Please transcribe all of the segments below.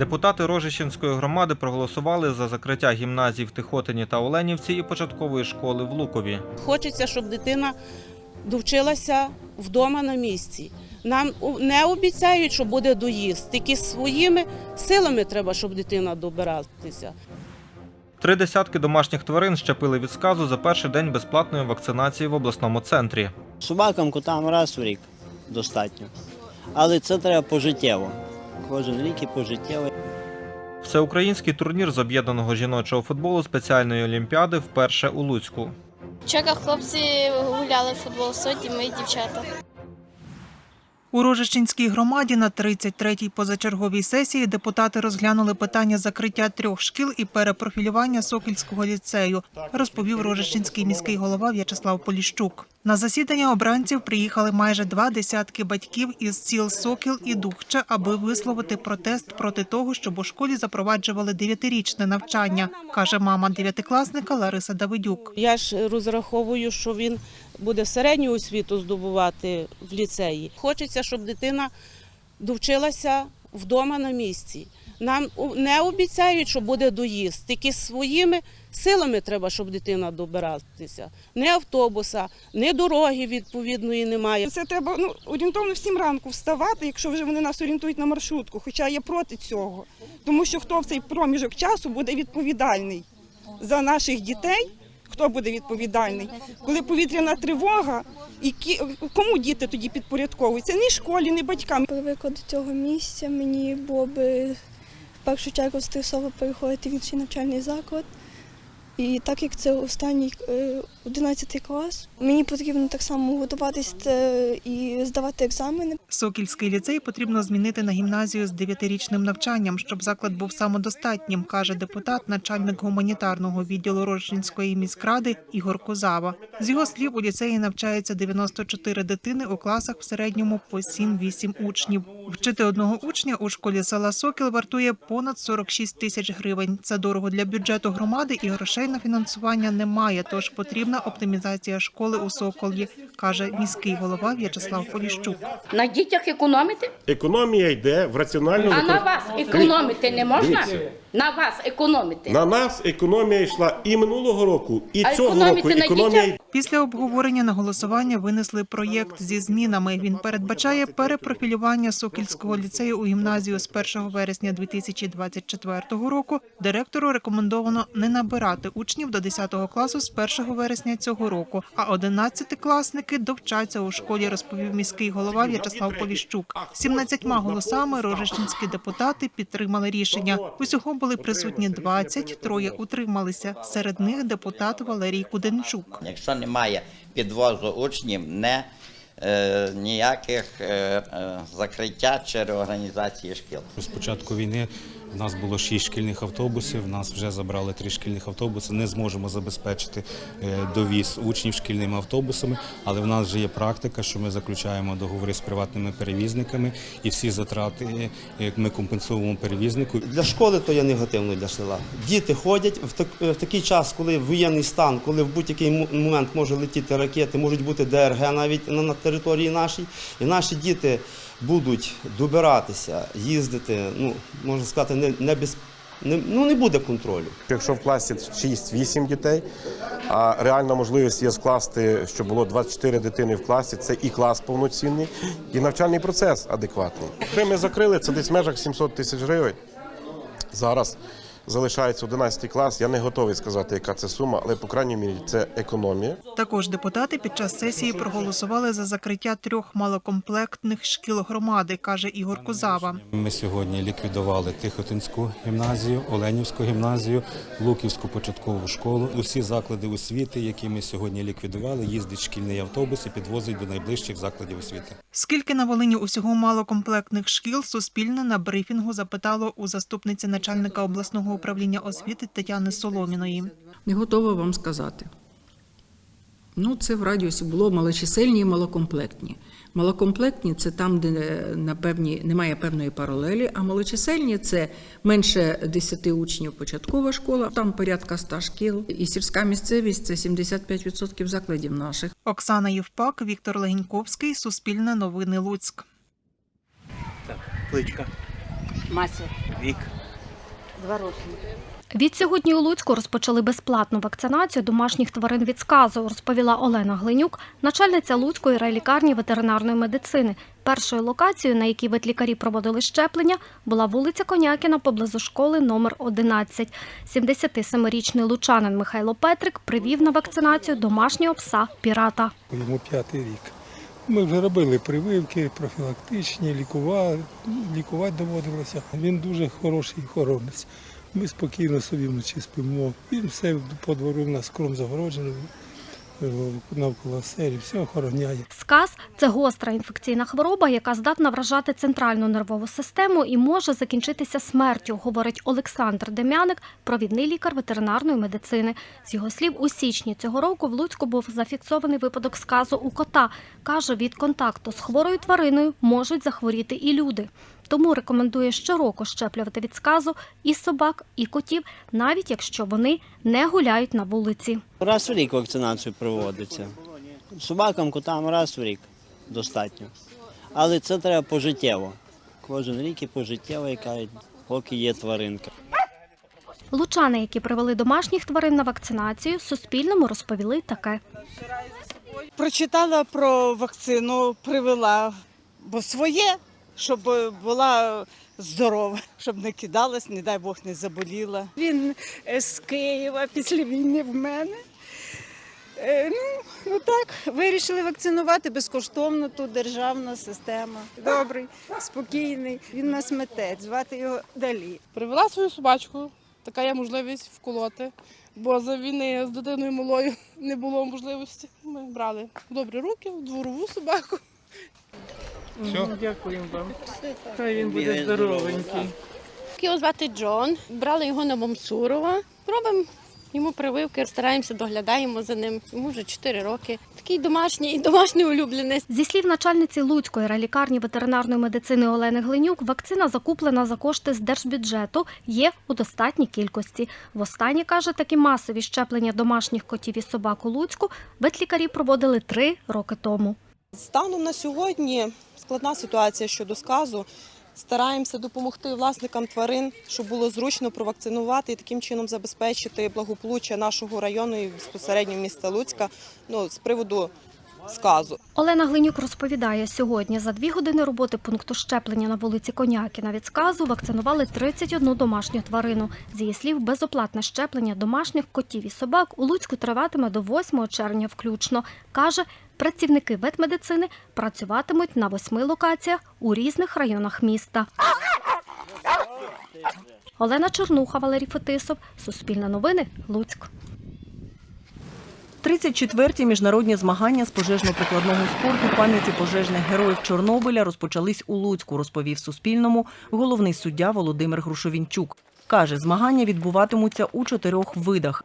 Депутати Рожищенської громади проголосували за закриття гімназій в Тихотині та Оленівці і початкової школи в Лукові. Хочеться, щоб дитина довчилася вдома на місці. Нам не обіцяють, що буде доїзд, тільки своїми силами треба, щоб дитина добиратися. Три десятки домашніх тварин щепили від сказу за перший день безплатної вакцинації в обласному центрі. Собакам, котам раз в рік достатньо. Але це треба пожиттєво. Кожен рік і пожиттєво. Всеукраїнський турнір з об'єднаного жіночого футболу спеціальної олімпіади вперше у Луцьку. В Чеках хлопці гуляли в футбол сьогодні, ми дівчата. У Рожищенській громаді на 33-й позачерговій сесії депутати розглянули питання закриття трьох шкіл і перепрофілювання Сокільського ліцею, розповів Рожищенський міський голова В'ячеслав Поліщук. На засідання обранців приїхали майже два десятки батьків із сіл Сокіл і Духче, аби висловити протест проти того, щоб у школі запроваджували дев'ятирічне навчання, каже мама дев'ятикласника Лариса Давидюк. Я ж розраховую, що він буде середню освіту здобувати в ліцеї. Хочеться, щоб дитина довчилася вдома на місці. Нам не обіцяють, що буде доїзд, тільки своїми силами треба, щоб дитина добиратися. Не автобуса, не дороги відповідної немає. Це треба ну, орієнтовно в 7 ранку вставати, якщо вже вони нас орієнтують на маршрутку. Хоча я проти цього. Тому що хто в цей проміжок часу буде відповідальний за наших дітей, хто буде відповідальний, коли повітряна тривога, і кі- кому діти тоді підпорядковуються? Ні школі, ні батькам. Привикла до цього місця. Мені було би першу чергу стресово переходити в інший навчальний заклад. І так як це останній е, 11 клас, мені потрібно так само готуватись е, і здавати екзамени. Сокільський ліцей потрібно змінити на гімназію з дев'ятирічним навчанням, щоб заклад був самодостатнім, каже депутат, начальник гуманітарного відділу Рожненської міськради Ігор Козава. З його слів, у ліцеї навчаються 94 дитини у класах в середньому по 7-8 учнів. Вчити одного учня у школі села Сокіл вартує понад 46 тисяч гривень. Це дорого для бюджету громади і грошей на фінансування немає. Тож потрібна оптимізація школи у Соколі, каже міський голова В'ячеслав Поліщук. На дітях економити? Економія йде в раціональному А на вас економити не можна? Дивіться. На вас економити. На нас економія йшла і минулого року, і А цього року. на Економія? Після обговорення на голосування винесли проєкт зі змінами. Він передбачає перепрофілювання Сокільського ліцею у гімназію з 1 вересня 2024 року. Директору рекомендовано не набирати учнів до 10 класу з 1 вересня цього року. А 11-класники довчаться у школі, розповів міський голова В'ячеслав Поліщук. 17 голосами рожищенські депутати підтримали рішення. Усього були присутні 20, троє утрималися. Серед них депутат Валерій Куденчук. Якщо немає підвозу учнів, не е, ніяких е, е, закриття чи реорганізації шкіл. З початку війни в нас було шість шкільних автобусів. Нас вже забрали три шкільних автобуси. Не зможемо забезпечити е, довіз учнів шкільними автобусами, але в нас вже є практика, що ми заключаємо договори з приватними перевізниками, і всі затрати е, ми компенсуємо перевізнику. Для школи то є негативно для села. Діти ходять в, в такий час, коли воєнний стан, коли в будь-який момент може летіти ракети, можуть бути ДРГ навіть на, на території нашій. І наші діти будуть добиратися, їздити, ну, можна сказати, не, не без. Не, ну не буде контролю. Якщо в класі 6-8 дітей, а реальна можливість є скласти, щоб було 24 дитини в класі, це і клас повноцінний, і навчальний процес адекватний. Ми закрили, це десь в межах 700 тисяч гривень. Зараз залишається 11 клас. Я не готовий сказати, яка це сума, але по крайній мірі це економія. Також депутати під час сесії проголосували за закриття трьох малокомплектних шкіл громади, каже Ігор Кузава. Ми сьогодні ліквідували Тихотинську гімназію, Оленівську гімназію, Луківську початкову школу. Усі заклади освіти, які ми сьогодні ліквідували, їздить шкільний автобус і підвозить до найближчих закладів освіти. Скільки на Волині усього малокомплектних шкіл Суспільне на брифінгу запитало у заступниці начальника обласного управління освіти Тетяни Соломіної. Не готова вам сказати. Ну, це в радіусі було малочисельні і малокомплектні. Малокомплектні це там, де на певні, немає певної паралелі, а малочисельні це менше 10 учнів початкова школа, там порядка 100 шкіл. І сільська місцевість це 75% закладів наших. Оксана Євпак, Віктор Легеньковський, Суспільне новини Луцьк. Так, Пличка. Мася, Вік. Два роки. Відсьогодні у Луцьку розпочали безплатну вакцинацію домашніх тварин від сказу, розповіла Олена Глинюк, начальниця Луцької райлікарні ветеринарної медицини. Першою локацією, на якій ветлікарі проводили щеплення, була вулиця Конякіна поблизу школи номер 11. 77-річний лучанин Михайло Петрик привів на вакцинацію домашнього пса пірата. Йому п'ятий рік. Ми вже робили прививки профілактичні, лікували, лікувати доводилося. Він дуже хороший охоронець. Ми спокійно собі вночі спимо. Він все по двору в нас кром загороджений, навколо селі, все охороняє. Сказ це гостра інфекційна хвороба, яка здатна вражати центральну нервову систему і може закінчитися смертю, говорить Олександр Дем'яник, провідний лікар ветеринарної медицини. З його слів, у січні цього року в Луцьку був зафіксований випадок сказу у кота. Каже, від контакту з хворою твариною можуть захворіти і люди. Тому рекомендує щороку щеплювати від сказу і собак, і котів, навіть якщо вони не гуляють на вулиці. Раз в рік вакцинацію проводиться. Собакам, котам раз в рік достатньо. Але це треба пожиттєво. Кожен рік і пожиттєво, яка поки є тваринка. Лучани, які привели домашніх тварин на вакцинацію, Суспільному розповіли таке. Прочитала про вакцину, привела, бо своє, щоб була здорова, щоб не кидалась, не дай Бог не заболіла. Він е, з Києва після війни в мене. Е, Ну, ну так, вирішили вакцинувати безкоштовно тут державна система. Добрий, спокійний. Він нас митець, звати його Далі. Привела свою собачку, така є можливість вколоти, бо за війни з дитиною малою не було можливості. Ми брали в добрі руки, в дворову собаку. Все. Дякуємо вам. Хай він буде здоровенький. Його звати Джон. Брали його на Мамсурова. Робимо йому прививки, стараємося, доглядаємо за ним. Йому вже 4 роки. Такий домашній, домашній улюбленець. Зі слів начальниці Луцької райлікарні ветеринарної медицини Олени Глинюк, вакцина закуплена за кошти з держбюджету, є у достатній кількості. Востаннє, каже, такі масові щеплення домашніх котів і собак у Луцьку ветлікарі проводили три роки тому. Станом на сьогодні складна ситуація щодо сказу. Стараємося допомогти власникам тварин, щоб було зручно провакцинувати і таким чином забезпечити благополуччя нашого району і безпосередньо міста Луцька ну, з приводу сказу. Олена Глинюк розповідає, сьогодні за дві години роботи пункту щеплення на вулиці Конякіна від сказу вакцинували 31 домашню тварину. З її слів, безоплатне щеплення домашніх котів і собак у Луцьку триватиме до 8 червня включно. Каже, працівники ветмедицини працюватимуть на восьми локаціях у різних районах міста. Олена Чернуха, Валерій Фетисов, Суспільне новини, Луцьк. 34-ті міжнародні змагання з пожежно-прикладного спорту пам'яті пожежних героїв Чорнобиля розпочались у Луцьку, розповів Суспільному головний суддя Володимир Грушовінчук. Каже, змагання відбуватимуться у чотирьох видах.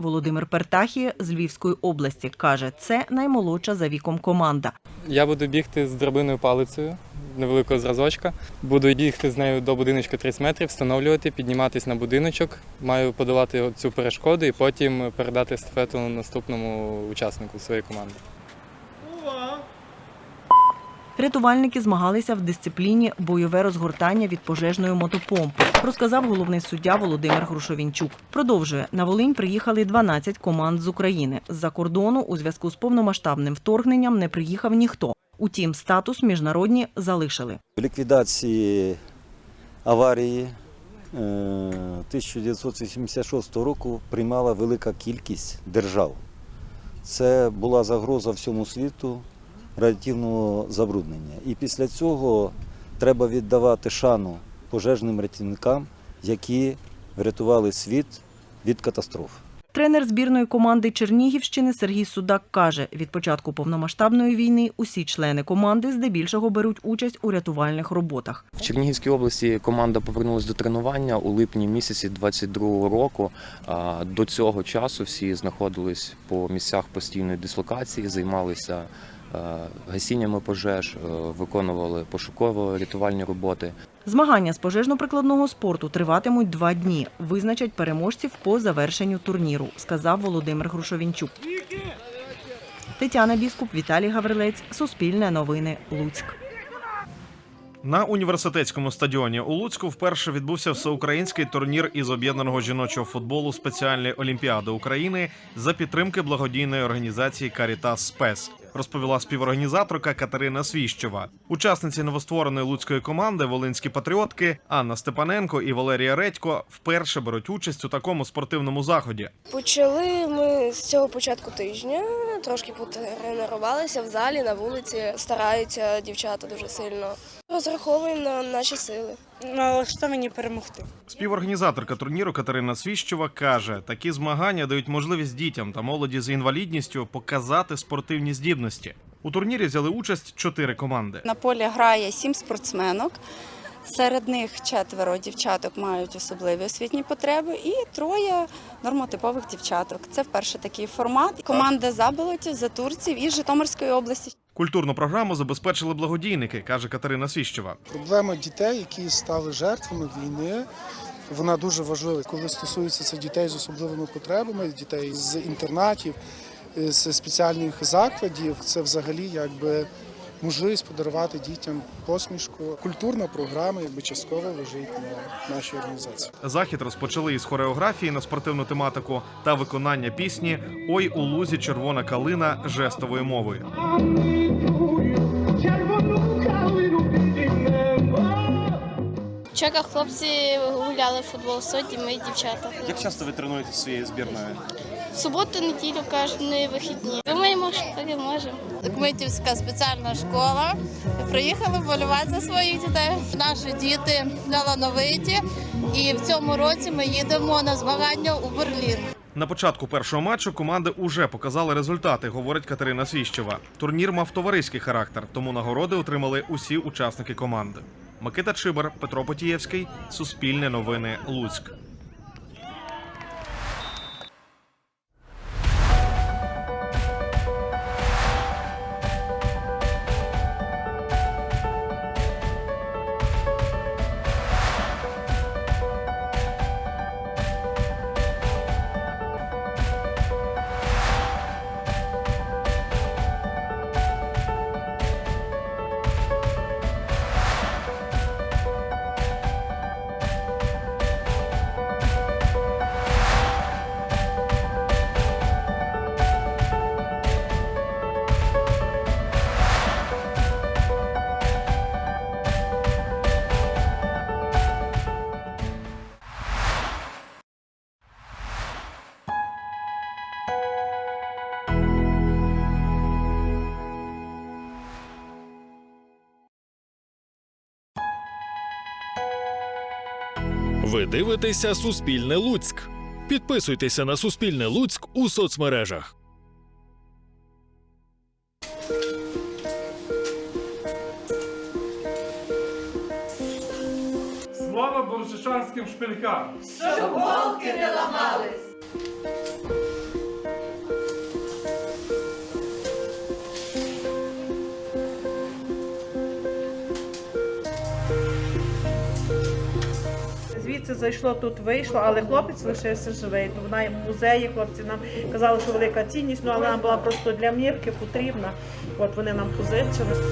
Володимир Пертахія з Львівської області каже, це наймолодша за віком команда. Я буду бігти з драбиною палицею невеликого зразочка. Буду бігти з нею до будиночка 30 метрів, встановлювати, підніматись на будиночок. Маю подолати цю перешкоду і потім передати естафету наступному учаснику своєї команди. Рятувальники змагалися в дисципліні бойове розгортання від пожежної мотопомпи, розказав головний суддя Володимир Грушовінчук. Продовжує на Волинь приїхали 12 команд з України. З-за кордону у зв'язку з повномасштабним вторгненням не приїхав ніхто. Утім, статус міжнародні залишили. Ліквідації аварії е, 1986 року приймала велика кількість держав. Це була загроза всьому світу радіативного забруднення. І після цього треба віддавати шану пожежним рятівникам, які врятували світ від катастроф. Тренер збірної команди Чернігівщини Сергій Судак каже, від початку повномасштабної війни усі члени команди здебільшого беруть участь у рятувальних роботах. В Чернігівській області команда повернулася до тренування у липні місяці 22 року. А, До цього часу всі знаходились по місцях постійної дислокації, займалися гасіннями пожеж, е, виконували пошуково-рятувальні роботи. Змагання з пожежно-прикладного спорту триватимуть два дні. Визначать переможців по завершенню турніру, сказав Володимир Грушовінчук. Тетяна Біскуп, Віталій Гаврилець, Суспільне новини, Луцьк. На університетському стадіоні у Луцьку вперше відбувся всеукраїнський турнір із об'єднаного жіночого футболу спеціальної олімпіади України за підтримки благодійної організації Карітас Спес. Розповіла співорганізаторка Катерина Свіщева. Учасниці новоствореної луцької команди Волинські патріотки Анна Степаненко і Валерія Редько вперше беруть участь у такому спортивному заході. Почали ми з цього початку тижня, трошки потренувалися в залі, на вулиці. Стараються дівчата дуже сильно. Розраховуємо на наші сили. Налаштовані перемогти. Співорганізаторка турніру Катерина Свіщева каже, такі змагання дають можливість дітям та молоді з інвалідністю показати спортивні здібності. У турнірі взяли участь чотири команди. На полі грає сім спортсменок. Серед них четверо дівчаток мають особливі освітні потреби і троє нормотипових дівчаток. Це вперше такий формат. Команда заболотів, затурців із Житомирської області. Культурну програму забезпечили благодійники, каже Катерина Свіщева. Проблема дітей, які стали жертвами війни, вона дуже важлива. Коли стосується це дітей з особливими потребами, дітей з інтернатів, з спеціальних закладів, це взагалі якби можливість подарувати дітям посмішку. Культурна програма якби частково лежить на нашій організації. Захід розпочали із хореографії на спортивну тематику та виконання пісні Ой у лузі червона калина жестовою мовою. Чеках хлопці гуляли в футбол сотні, ми дівчата. Як часто ви тренуєтеся зі своєю збірною? В суботу, неділю, кожні вихідні. Думаємо, що так і можемо. Кмитівська спеціальна школа. Приїхали вболівати за своїх дітей. Наші діти талановиті, і в цьому році ми їдемо на змагання у Берлін. На початку першого матчу команди уже показали результати, говорить Катерина Свіщева. Турнір мав товариський характер, тому нагороди отримали усі учасники команди. Микита Чибар, Петро Потієвський, Суспільне новини, Луцьк. Ви дивитеся Суспільне Луцьк. Підписуйтеся на Суспільне Луцьк у соцмережах. Слава боржичанським шпилькам! Щоб голки не ламались. Звідси зайшло, тут вийшло, але хлопець лишився живий. То вона в музеї, хлопці нам казали, що велика цінність, ну але вона була просто для мірки потрібна. От вони нам позичили.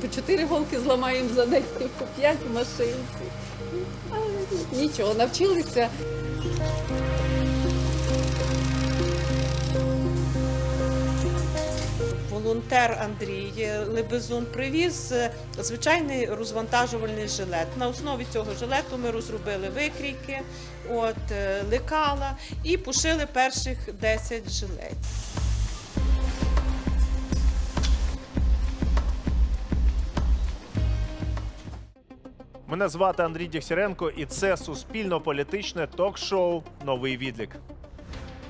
По чотири голки зламаємо за день, по п'ять в машинці. Нічого, навчилися. Волонтер Андрій Лебезун привіз е, звичайний розвантажувальний жилет. На основі цього жилету ми розробили викрійки, от, е, лекала і пошили перших 10 жилетів. Мене звати Андрій Дєгсяренко, і це суспільно-політичне ток-шоу Новий відлік.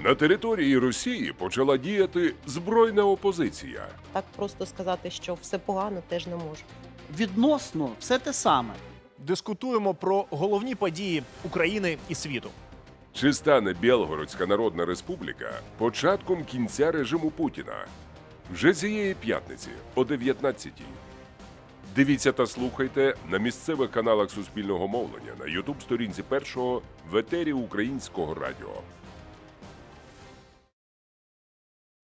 На території Росії почала діяти збройна опозиція. Так просто сказати, що все погано, теж не можу. Відносно все те саме. Дискутуємо про головні події України і світу. Чи стане Білгородська Народна Республіка початком кінця режиму Путіна? Вже цієї п'ятниці о 19-й. Дивіться та слухайте на місцевих каналах Суспільного мовлення на Ютуб сторінці першого в етері Українського радіо.